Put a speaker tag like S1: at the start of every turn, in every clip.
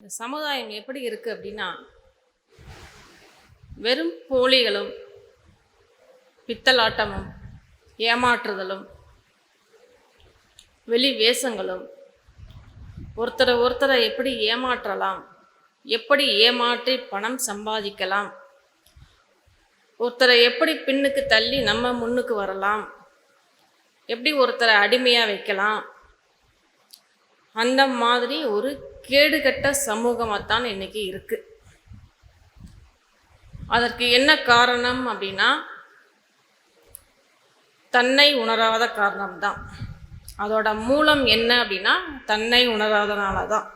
S1: இந்த சமுதாயம் எப்படி இருக்குது அப்படின்னா வெறும் போலிகளும் பித்தலாட்டமும் ஏமாற்றுதலும் வெளி வேஷங்களும் ஒருத்தரை ஒருத்தரை எப்படி ஏமாற்றலாம் எப்படி ஏமாற்றி பணம் சம்பாதிக்கலாம் ஒருத்தரை எப்படி பின்னுக்கு தள்ளி நம்ம முன்னுக்கு வரலாம் எப்படி ஒருத்தரை அடிமையாக வைக்கலாம் அந்த மாதிரி ஒரு கேடுகட்ட சமூகமாகத்தான் இன்றைக்கி இருக்குது அதற்கு என்ன காரணம் அப்படின்னா தன்னை உணராத காரணம்தான். அதோட மூலம் என்ன அப்படின்னா தன்னை உணராதனால தான்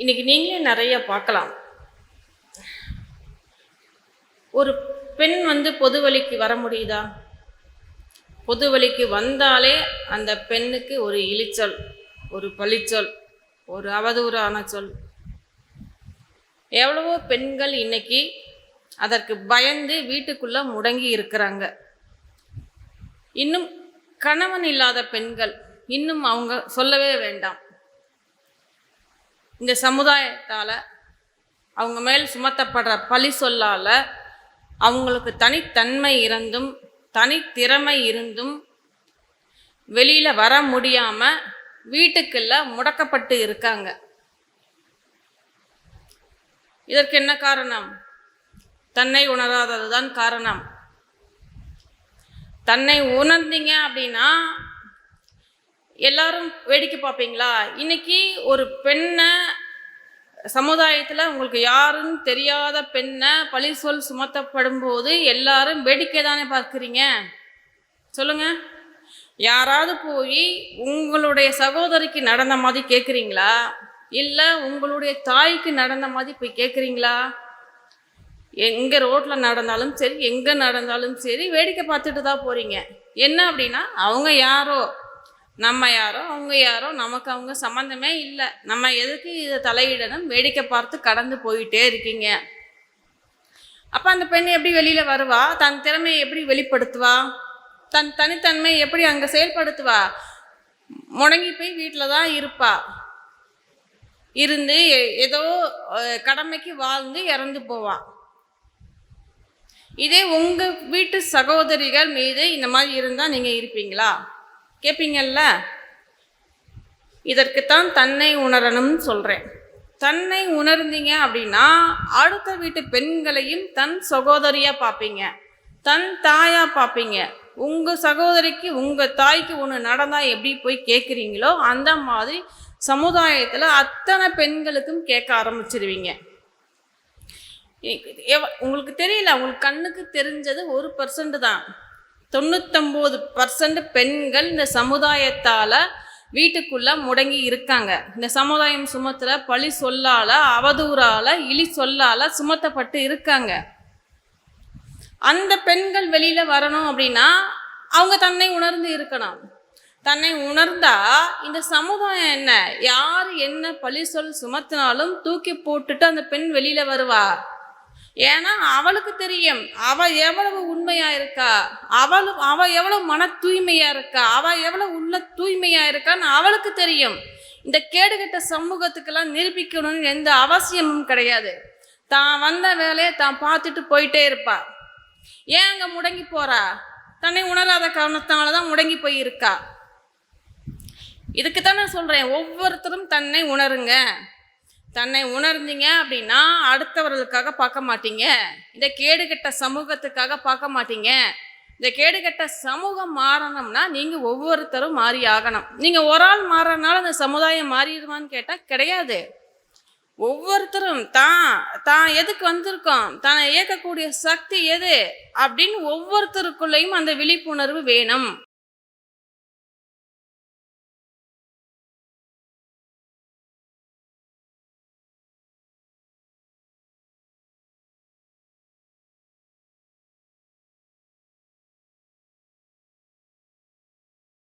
S1: இன்னைக்கு நீங்களே நிறைய பார்க்கலாம். ஒரு பெண் வந்து பொது வழிக்கு வர முடியுதா? பொது வழிக்கு வந்தாலே அந்த பெண்ணுக்கு ஒரு இழிச்சொல் ஒரு பழிச்சொல் ஒரு அவதூறான சொல். எவ்வளவோ பெண்கள் இன்னைக்கு அதற்கு பயந்து வீட்டுக்குள்ளே முடங்கி இருக்கிறாங்க. இன்னும் கணவன் இல்லாத பெண்கள் இன்னும் அவங்க சொல்லவே வேண்டாம். இந்த சமுதாயத்தால் அவங்க மேல் சுமத்தப்படுற பழி சொல்லால் அவங்களுக்கு தனித்தன்மை இருந்தும் தனித்திறமை இருந்தும் வெளியில் வர முடியாமல் வீட்டுக்குள்ள முடக்கப்பட்டு இருக்காங்க. இதற்கு என்ன காரணம்? தன்னை உணராததுதான் காரணம். தன்னை உணர்ந்தீங்க அப்படின்னா எல்லாரும் வேடிக்கை பார்ப்பீங்களா? இன்னைக்கு ஒரு பெண்ணை சமுதாயத்தில் உங்களுக்கு யாருன்னு தெரியாத பெண்ணை பழி சொல் சுமத்தப்படும் போது எல்லாரும் வேடிக்கை தானே பார்க்குறீங்க? சொல்லுங்க. யாராவது போய் உங்களுடைய சகோதரிக்கு நடந்த மாதிரி கேட்குறீங்களா இல்லை உங்களுடைய தாய்க்கு நடந்த மாதிரி போய் கேட்குறீங்களா எங்கே ரோட்டில் நடந்தாலும் சரி எங்கே நடந்தாலும் சரி வேடிக்கை பார்த்துட்டு தான் போகிறீங்க என்ன அப்படின்னா அவங்க யாரோ நம்ம யாரோ அவங்க யாரோ நமக்கு அவங்க சம்மந்தமே இல்லை. நம்ம எதுக்கு இதை தலையிடணும்? வேடிக்கை பார்த்து கடந்து போயிட்டே இருக்கீங்க. அப்போ அந்த பெண் எப்படி வெளியில் வருவா? தன் திறமையை எப்படி வெளிப்படுத்துவா? தன் தனித்தன்மை எப்படி அங்கே செயல்படுத்துவா? முடங்கி போய் வீட்டில் தான் இருப்பா. இருந்து எ- ஏதோ கடமைக்கு வாழ்ந்து இறந்து போவா. இதே உங்கள் வீட்டு சகோதரிகள் மீது இந்த மாதிரி இருந்தால் நீங்கள் இருப்பீங்களா? கேட்பீங்கல்ல இதற்குத்தான் தன்னை உணரணும்னு சொல்கிறேன் தன்னை உணர்ந்தீங்க அப்படின்னா அடுத்த வீட்டு பெண்களையும் தன் சகோதரியாக பார்ப்பீங்க. தன் தாயாக பார்ப்பீங்க. உங்கள் சகோதரிக்கு உங்கள் தாய்க்கு ஒன்று நடந்தால் எப்படி போய் கேட்குறீங்களோ அந்த மாதிரி சமுதாயத்தில் அத்தனை பெண்களுக்கும் கேட்க ஆரம்பிச்சிருவீங்க. எவ- உங்களுக்கு தெரியல உங்களுக்கு கண்ணுக்கு தெரிஞ்சது ஒரு பர்சன்ட் தான். தொண்ணூத்தொம்போது பர்சன்ட் பெண்கள் இந்த சமுதாயத்தால் வீட்டுக்குள்ளே முடங்கி இருக்காங்க. இந்த சமுதாயம் சுமத்துல பழி சொல்லால அவதூறால இழி சொல்லால சுமத்தப்பட்டு இருக்காங்க. அந்த பெண்கள் வெளியில் வரணும் அப்படின்னா அவங்க தன்னை உணர்ந்து இருக்கணும். தன்னை உணர்ந்தா இந்த சமுதாயம் என்ன? யார் என்ன பழி சொல் சுமத்தினாலும் தூக்கி போட்டுட்டு அந்த பெண் வெளியில் வருவா? ஏன்னா அவளுக்கு தெரியும். அவ எவ்வளவு உண்மையா இருக்கா? அவளும் அவ எவ்வளவு மன தூய்மையா இருக்கா? அவ எவ்வளவு உள்ள தூய்மையா இருக்கான்னு அவளுக்கு தெரியும். இந்த கேடுகட்ட சமூகத்துக்கெல்லாம் நிரூபிக்கணும்னு எந்த அவசியமும் கிடையாது. தான் வந்த வேலையை தான் பார்த்துட்டு போயிட்டே இருப்பா. ஏன் அங்கே முடங்கி போறா? தன்னை உணராத காரணத்தினால தான் முடங்கி போயிருக்கா இதுக்கு தான் நான் சொல்கிறேன் ஒவ்வொருத்தரும் தன்னை உணருங்க. தன்னை உணர்ந்தீங்க அப்படின்னா அடுத்தவர்களுக்காக பார்க்க மாட்டீங்க. இந்த கேடுகட்ட சமூகத்துக்காக பார்க்க மாட்டீங்க. இந்த கேடுகட்ட சமூகம் மாறணும்னா நீங்கள் ஒவ்வொருத்தரும் மாறி ஆகணும். நீங்கள் ஒரு ஆள் மாறனால அந்த சமுதாயம் மாறிடுவான்னு கேட்டால் கிடையாது. ஒவ்வொருத்தரும் தான் தான் எதுக்கு வந்திருக்கோம்? தன்னை இயக்கக்கூடிய சக்தி எது? அப்படின்னு ஒவ்வொருத்தருக்குள்ளேயும் அந்த விழிப்புணர்வு வேணும்.